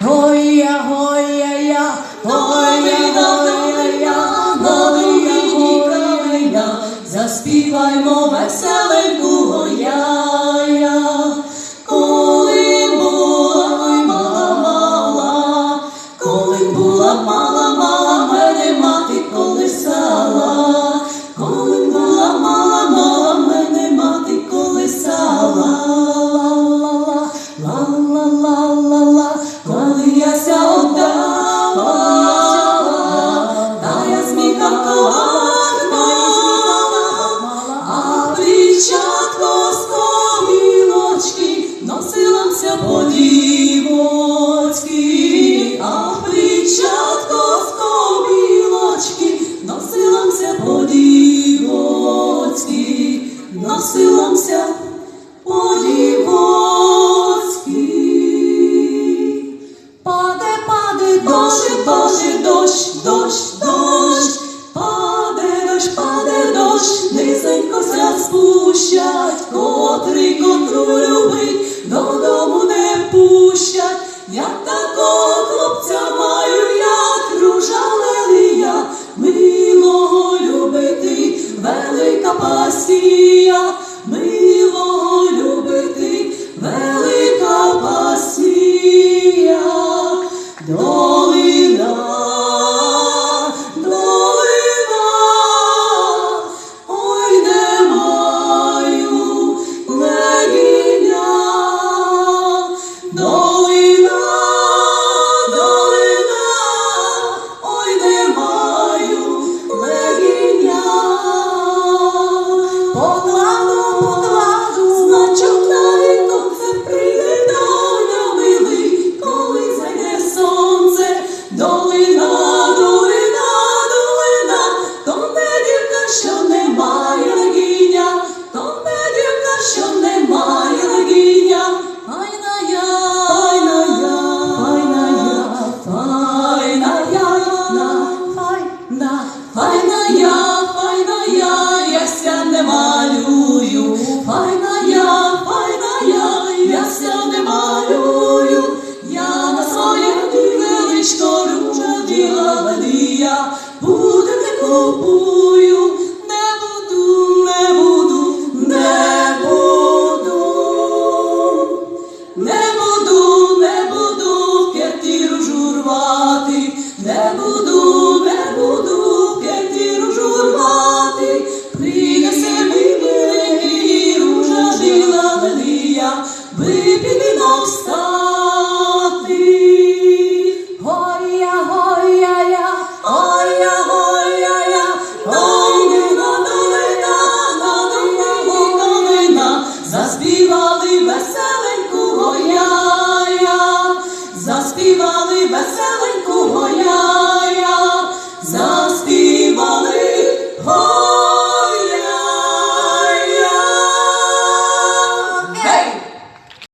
Гоя, гоя, я, гоя, гоя, я, заспіваймо веселеньку. котрий котру любить, додому не пущать, я такого хлопця маю, як ружалелія, милого любити, велика пасія, милого любити, велика пасія. тобою, не буду, не буду, не буду, не буду, не буду, п'ятіру журвати, не буду, не буду, п'ятіру журвати, принеси мені ружа жила велія, випіли на встав.